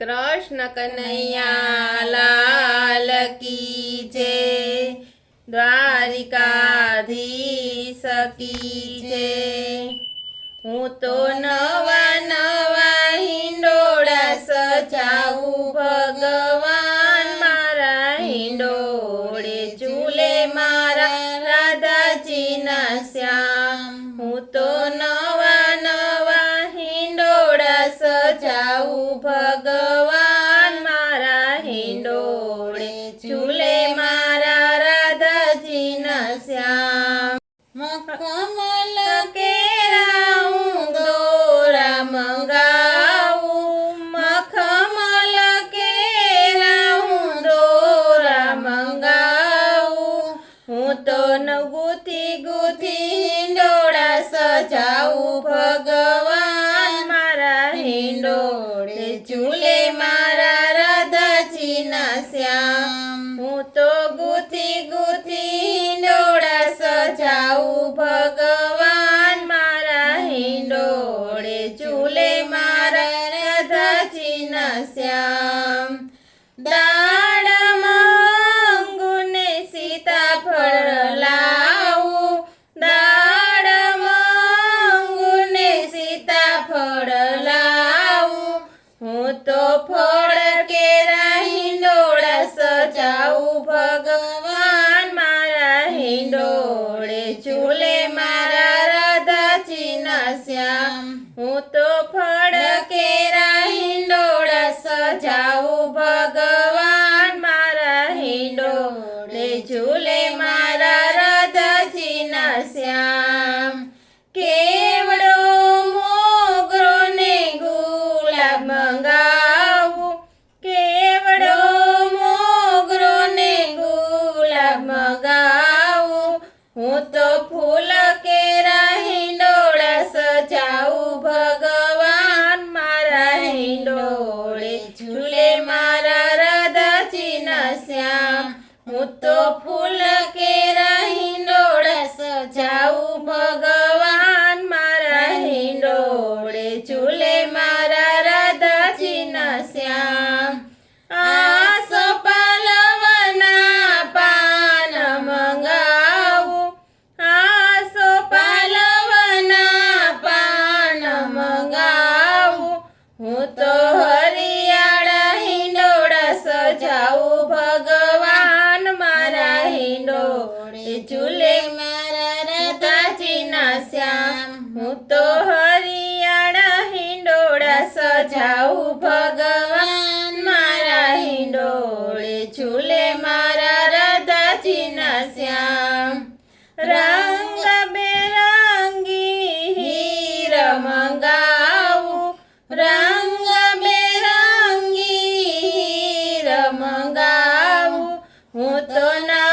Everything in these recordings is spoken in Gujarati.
કૃષ્ણ કનૈયા લાલ કી જે દ્વારિકાધી સકી છે હું તો નવ chúng chule ma. હું તો ફળ કેરા હિંડોળા સજાવું ભગવાન. મારા હિંડોળે ઝૂલે મારા રાધાજીના શ્યામ. કેવડો મોગરો ને ગુલાબ મંગા શ્યામ હું તો ફૂલ કે જાઉં ભગવાન મારા હિંડોળે ચૂલે મારા રાધાજીના શ્યામ રંગ બેરંગી હીર મંગાવું. રંગ બેરંગી હીર મંગાવું. હું તો ના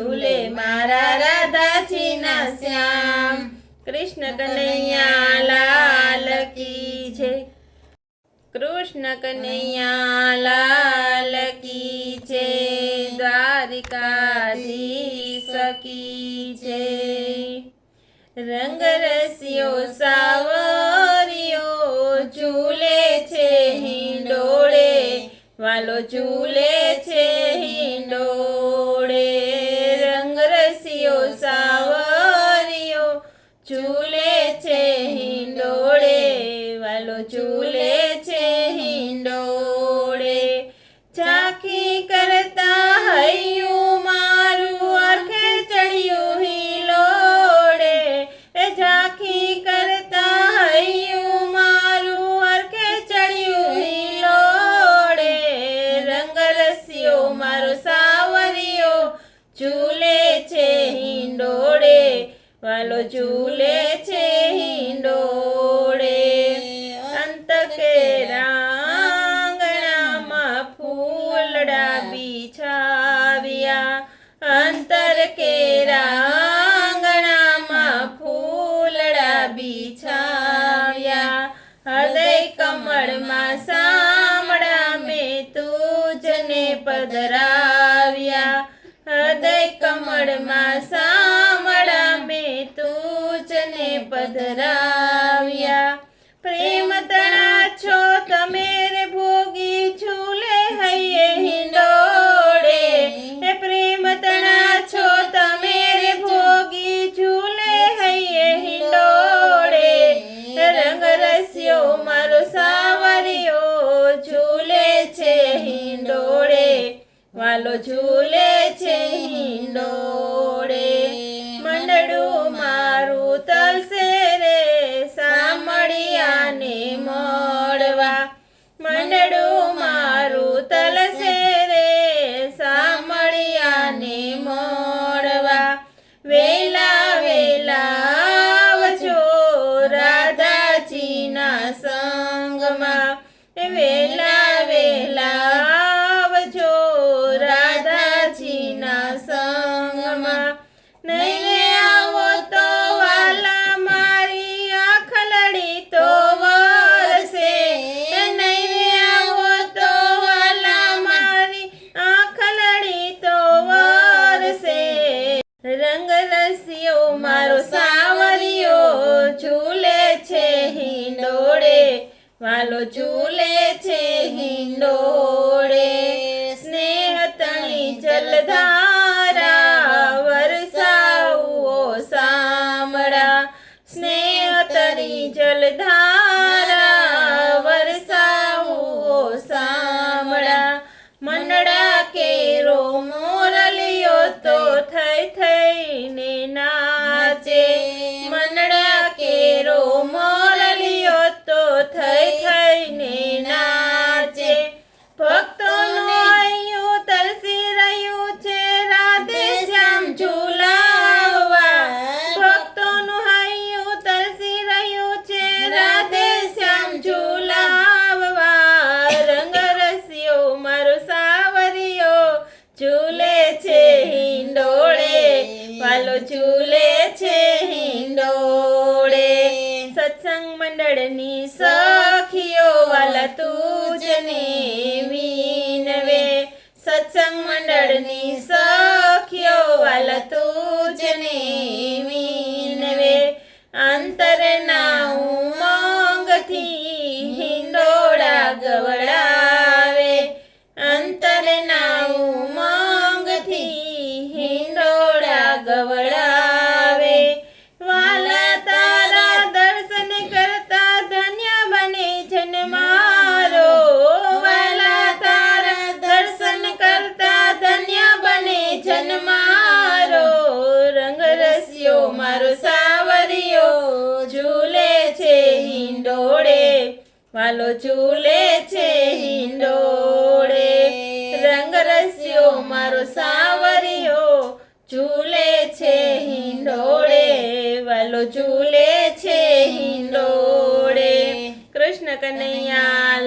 ઝૂલે મારા રાધાજીના શ્યામ કૃષ્ણ કનૈયા લાલ કી છે કૃષ્ણ કનૈયા લાલ કી છે દ્વારિકાધીશ કી છે રંગ રસિયો સાવરિયો ઝૂલે છે હિંડોળે વાલો ઝૂલે છે હિંડોળે ઝૂલે છે હિંડોળે ઝાંખી કરતા હૈયું મારું અર્ખે ચડ્યું હિલોડે એ ઝાંખી કરતા હૈયું મારું અર્ખે ચડ્યું હિલોડે રંગ રસ્યો મારો સાવરિયો ઝૂલે છે હિંડોળે, વાલો ઝૂલે છે હિંડોળે. તમે ભોગી ઝૂલે હૈયે હિંડોળે. પ્રેમ તણા છો તમે ભોગી ઝૂલે હૈયે હિંડોળે. રંગ મારો સાવરિયો ઝૂલે છે હિંડોળે. વાલો ઝૂલે છે હિંડોળે. મંડળું મારું તલસે તણી મંડળની સખીઓ વાલા તુજને વિનવે સત્સંગ મંડળની સખીઓ હિંડોળે, વાલો ઝૂલે છે હિંડોળે. રંગ રસ્યો મારો સાવરિયો, ઝૂલે છે હિંડોળે. વાલો ઝૂલે છે હિંડોળે. કૃષ્ણ કનૈયા